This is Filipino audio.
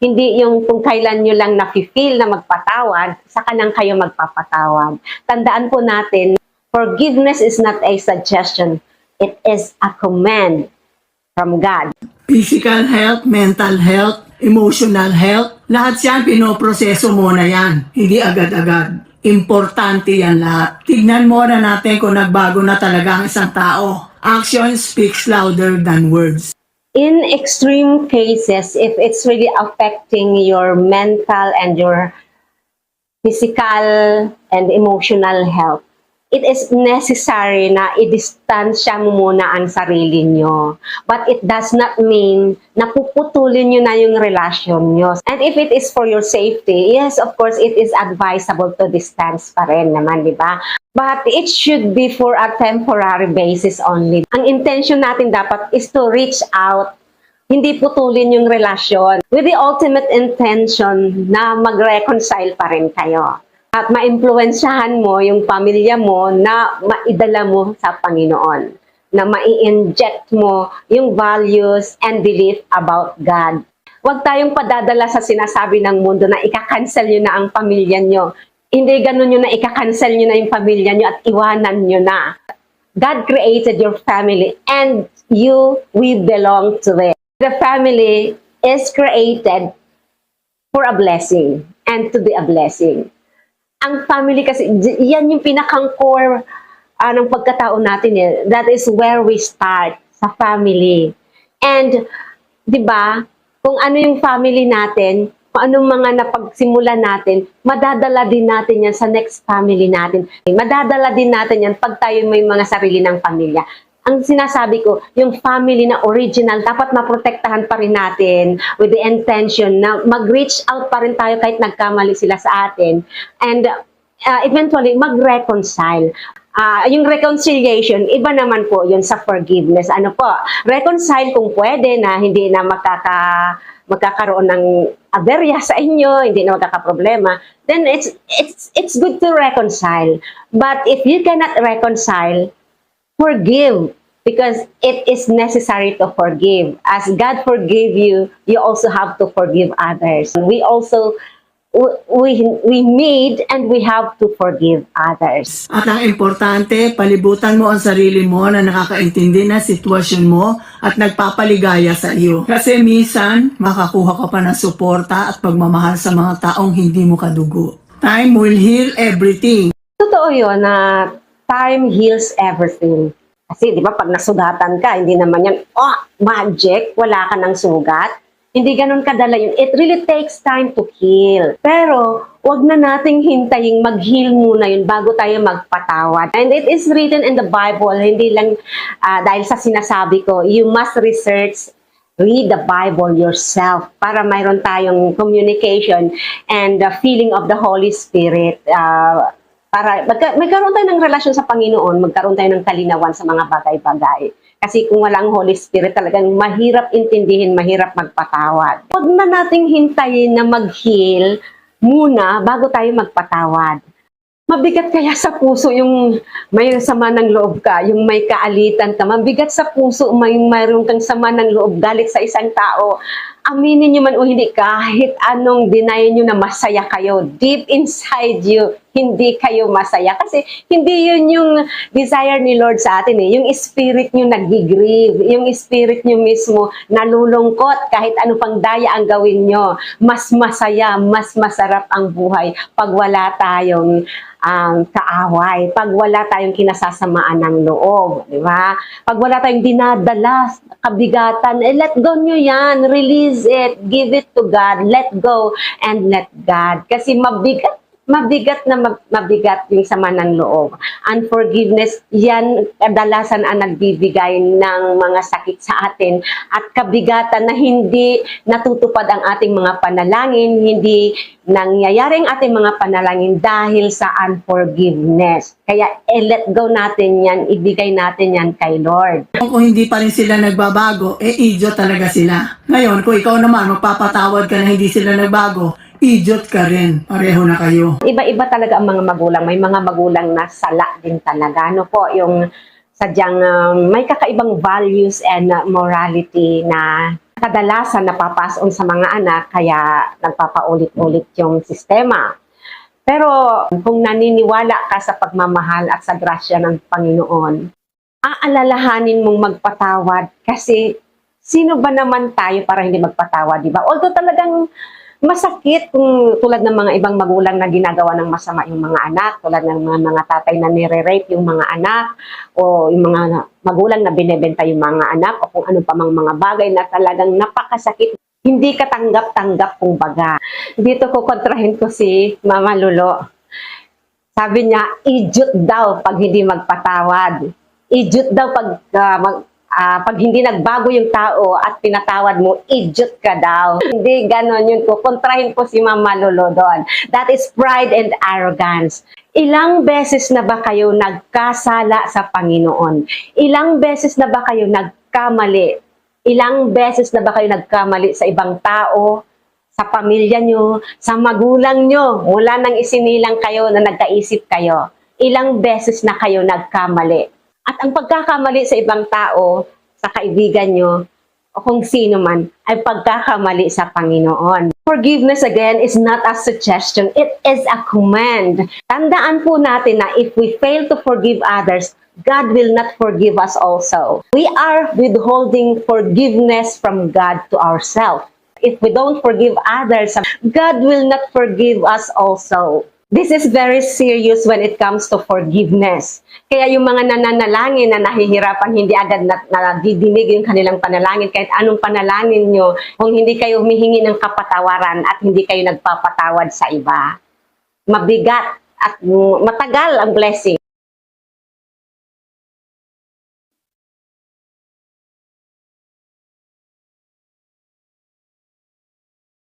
Hindi yung kung kailan nyo lang nafe-feel na magpatawad, saka lang kayo magpapatawad. Tandaan po natin, forgiveness is not a suggestion. It is a command from God. Physical health, mental health, emotional health, lahat yan pinoproseso muna yan. Hindi agad-agad. Importante yan lahat. Tignan muna natin kung nagbago na talaga ang isang tao. Action speaks louder than words. In extreme cases, if it's really affecting your mental and your physical and emotional health, it is necessary na i-distansya muna ang sarili nyo. But it does not mean na puputulin nyo na yung relasyon nyo. And if it is for your safety, yes, of course, it is advisable to distance pa rin naman, di ba? But it should be for a temporary basis only. Ang intention natin dapat is to reach out hindi putulin yung relasyon with the ultimate intention na mag-reconcile pa rin kayo. At ma-influensyahan mo yung pamilya mo na maidala mo sa Panginoon. Na mai-inject mo yung values and belief about God. Huwag tayong padadala sa sinasabi ng mundo na ika-cancel nyo na ang pamilya nyo. Hindi ganun yun na ika-cancel nyo na yung pamilya nyo at iwanan nyo na. God created your family and you, we belong to it. The family is created for a blessing and to be a blessing. Ang family kasi, yan yung pinakang core ah, ng pagkatao natin eh. That is where we start, sa family. And, di ba, kung ano yung family natin, kung anong mga napagsimulan natin, madadala din natin yan sa next family natin. Madadala din natin yan pag tayo may mga sarili ng pamilya. Ang sinasabi ko, yung family na original, dapat maprotektahan pa rin natin with the intention na mag-reach out pa rin tayo kahit nagkamali sila sa atin. And uh, eventually, mag-reconcile. Ah, yung reconciliation, iba naman po yun sa forgiveness. Ano po, reconcile kung pwede na hindi na makaka magkakaroon ng aberya sa inyo, hindi na magkakaproblema, then it's it's it's good to reconcile. But if you cannot reconcile, forgive because it is necessary to forgive. As God forgave you, you also have to forgive others. We also we we need and we have to forgive others. At ang importante, palibutan mo ang sarili mo na nakakaintindi na sitwasyon mo at nagpapaligaya sa iyo. Kasi minsan, makakuha ka pa ng suporta at pagmamahal sa mga taong hindi mo kadugo. Time will heal everything. Totoo yun na time heals everything. Kasi di ba pag nasugatan ka, hindi naman yan, oh, magic, wala ka ng sugat. Hindi ganun kadala yun. It really takes time to heal. Pero, wag na nating hintayin mag-heal muna yun bago tayo magpatawad. And it is written in the Bible, hindi lang ah, dahil sa sinasabi ko, you must research read the Bible yourself para mayroon tayong communication and the feeling of the Holy Spirit. ah, para magka, magkaroon tayo ng relasyon sa Panginoon, magkaroon tayo ng kalinawan sa mga bagay-bagay. Kasi kung walang Holy Spirit, talagang mahirap intindihin, mahirap magpatawad. Huwag na nating hintayin na mag-heal muna bago tayo magpatawad. Mabigat kaya sa puso yung may sama ng loob ka, yung may kaalitan ka. Mabigat sa puso may mayroon kang sama ng loob galit sa isang tao. Aminin nyo man o hindi, kahit anong deny nyo na masaya kayo, deep inside you, hindi kayo masaya. Kasi hindi yun yung desire ni Lord sa atin eh. Yung spirit nyo nag-grieve, yung spirit nyo mismo nalulungkot kahit ano pang daya ang gawin nyo. Mas masaya, mas masarap ang buhay pag wala tayong ang kaaway, pag wala tayong kinasasamaan ng loob, di ba? Pag wala tayong dinadala, kabigatan, eh, let go nyo yan, release it, give it to God, let go and let God. Kasi mabigat mabigat na mag- mabigat yung sama ng loob. Unforgiveness, yan kadalasan ang nagbibigay ng mga sakit sa atin at kabigatan na hindi natutupad ang ating mga panalangin, hindi nangyayari ang ating mga panalangin dahil sa unforgiveness. Kaya eh, let go natin yan, ibigay natin yan kay Lord. Kung hindi pa rin sila nagbabago, eh idiot talaga sila. Ngayon, kung ikaw naman magpapatawad ka na hindi sila nagbago, idiot ka rin. Pareho na kayo. Iba-iba talaga ang mga magulang. May mga magulang na sala din talaga. Ano po, yung sadyang um, may kakaibang values and uh, morality na kadalasan napapason sa mga anak kaya nagpapaulit-ulit yung sistema. Pero kung naniniwala ka sa pagmamahal at sa grasya ng Panginoon, aalalahanin mong magpatawad kasi sino ba naman tayo para hindi magpatawad, di ba? Although talagang masakit kung tulad ng mga ibang magulang na ginagawa ng masama yung mga anak, tulad ng mga, mga tatay na nire-rape yung mga anak, o yung mga magulang na binebenta yung mga anak, o kung ano pa mang mga bagay na talagang napakasakit. Hindi katanggap-tanggap kung baga. Dito ko kontrahin ko si Mama Lulo. Sabi niya, idiot daw pag hindi magpatawad. Idiot daw pag, ah, mag- ah, pag hindi nagbago yung tao at pinatawad mo, idiot ka daw. Hindi ganon yun ko. Kontrahin ko si Mama Lolo doon. That is pride and arrogance. Ilang beses na ba kayo nagkasala sa Panginoon? Ilang beses na ba kayo nagkamali? Ilang beses na ba kayo nagkamali sa ibang tao, sa pamilya nyo, sa magulang nyo? Wala nang isinilang kayo na nagkaisip kayo. Ilang beses na kayo nagkamali? At ang pagkakamali sa ibang tao, sa kaibigan nyo, o kung sino man, ay pagkakamali sa Panginoon. Forgiveness again is not a suggestion, it is a command. Tandaan po natin na if we fail to forgive others, God will not forgive us also. We are withholding forgiveness from God to ourselves. If we don't forgive others, God will not forgive us also. This is very serious when it comes to forgiveness. Kaya yung mga nananalangin na nahihirapan, hindi agad na, nadidinig yung kanilang panalangin. Kahit anong panalangin nyo, kung hindi kayo humihingi ng kapatawaran at hindi kayo nagpapatawad sa iba, mabigat at matagal ang blessing.